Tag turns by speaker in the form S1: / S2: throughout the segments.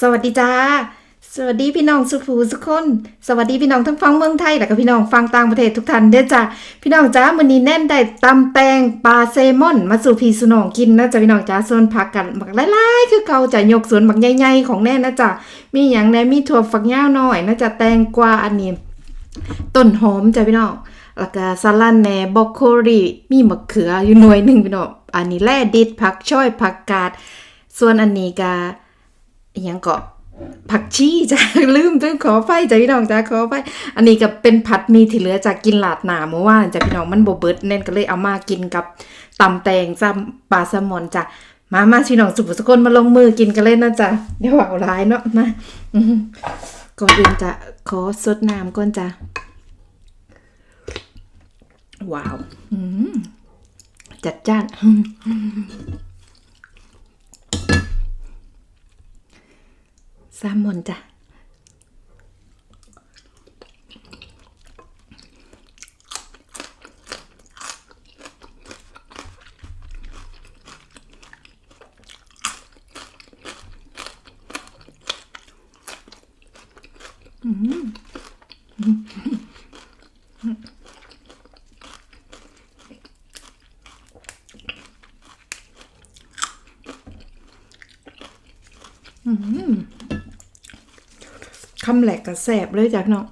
S1: สวัสดีจ้า สวัสดีพี่น้องสุขูสุคน สวัสดีพี่น้องทั้งฟังเมืองไทยและก็พี่น้องฟังต่างประเทศทุกท่านเด้อจ้าพี่น้องจ้ามื้อนี้แน่นได้ตำแตงปลาเซมอน มาสู่พี่สุนองกินนะจ้าพี่น้องจ้าส่วนผักกันบักหลายๆคือเกาจะยกสวนบักใหญ่ๆของแน่นะจ้ามีหยังแน่มีถั่วฝักยาวน้อยนะจ้าแตงกวาอันนี้ต้นหอมจ้ะพี่น้องแล้วก็สลัดแหน่บรอกโคลีมีมะเขืออยู่หน่วยหนึ่งพี่น้องอันนี้แล่ดิดผักช่อยผักกาด ส่วนอันนี้ก็ ยังก็ผักชีจ้ะลืมต้องขอไฟจ้ะพี่น้องจ้ะขอไฟอันนี้ก็เป็นผัดหมีที่เหลือจากกินหลาดหนาเมื่อวานจ้ะพี่น้องมันบ่เบิดแน่นก็เลยเอามากินกับตำแตงซ้ำปลาแซลมอนจ้ะมามาพี่น้องสุภสกลมาลงมือกินกันเลยนะจ๊ะเดี๋ยวเอาร้ายเนาะมาก่อนอื่นจะขอสดน้ำก่อนจ้ะว้าวจัดจ้าน อืมแซลมอนจ้ะ คำแหลกกระแสบเลยจ้ะเนาะ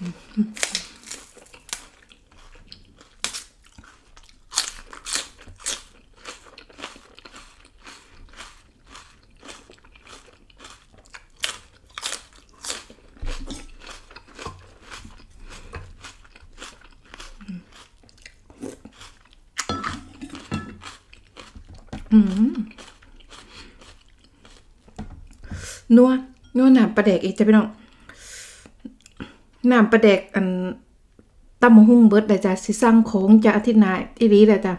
S1: นัวนัวหน้ำปลาแดกอีกจะพี่น้อง น้ำประเด็กอันตั้มหุ่งเบิดได้จ้ะสิสร้างโค้งจะอธินายอีรีได้จ้ะ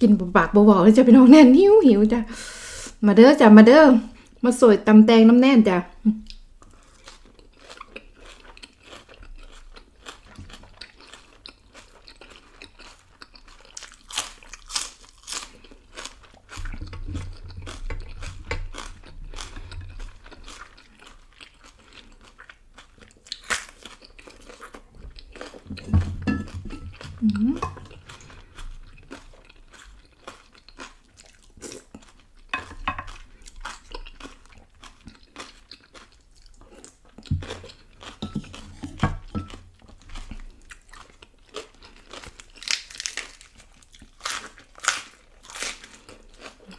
S1: กินปากเบาๆเลยจะเป็น้องแน่นหิวหิวจ้ะมาเด้อจ้ะมาเด้อมาสวยตำแตงน้ำแน่นจ้ะ嗯。Mm.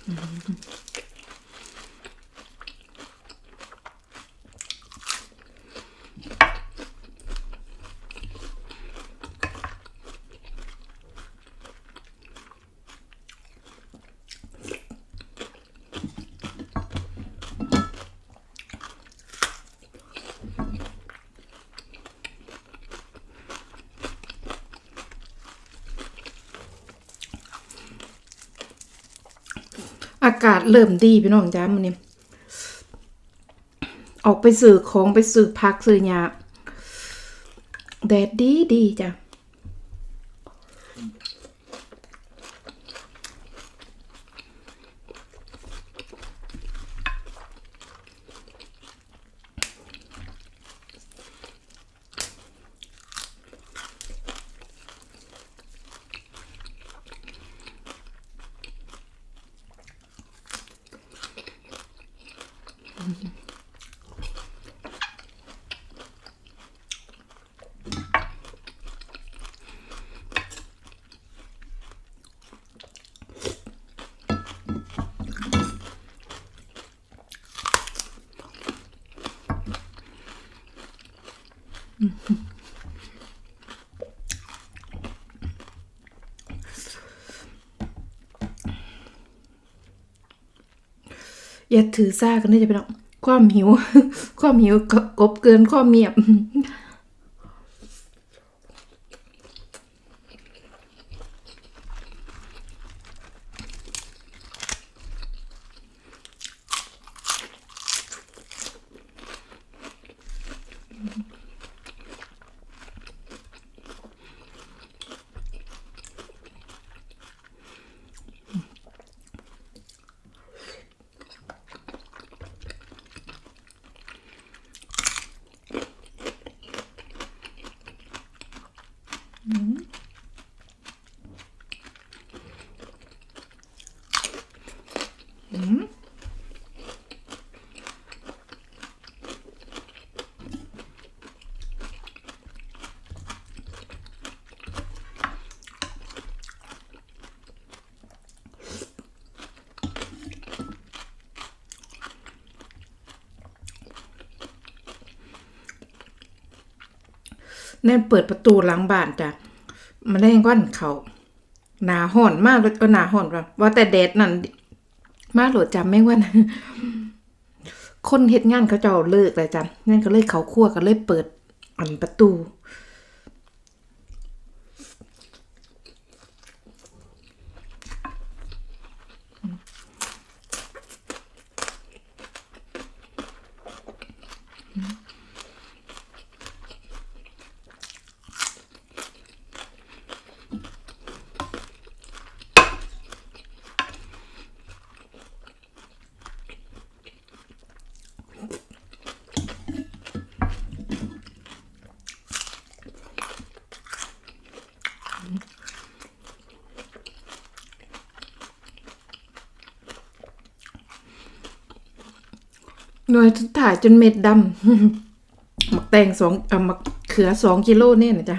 S1: อากาศเริ่มดีพี่น้องจ้ามันนี้ออกไปสื่อของไปสื่อพักสื่อยาแดดดีดีจ้ะ Mm-hmm. อย่าถือซากันได้จะไปน้องความหิว ความหิวกบเกินความเมียบ แน่นเปิดประตูหลังบ้านจ้ะมาแรงก้อนเขาหนาห่อนมากเลยก็หนาห่อนว่าว่าแต่แดดนั่น มาโหลดจำไม่ว่านะคนเห็ดงานเขาเจ้าเลิกเลยจ้ะนั่นก็เลยเขาคั่วก็เลยเปิดอันประตู หน่วยสุดท้ายจนเม็ดดำหมักแตงสองเอ่อหมักเขือสองกิโลเนี่ยนะจ๊ะ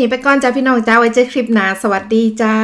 S1: นี้ไปก่อนจ้าพี่น้องจ้าไว้เจอคลิปหน้าสวัสดีจ้า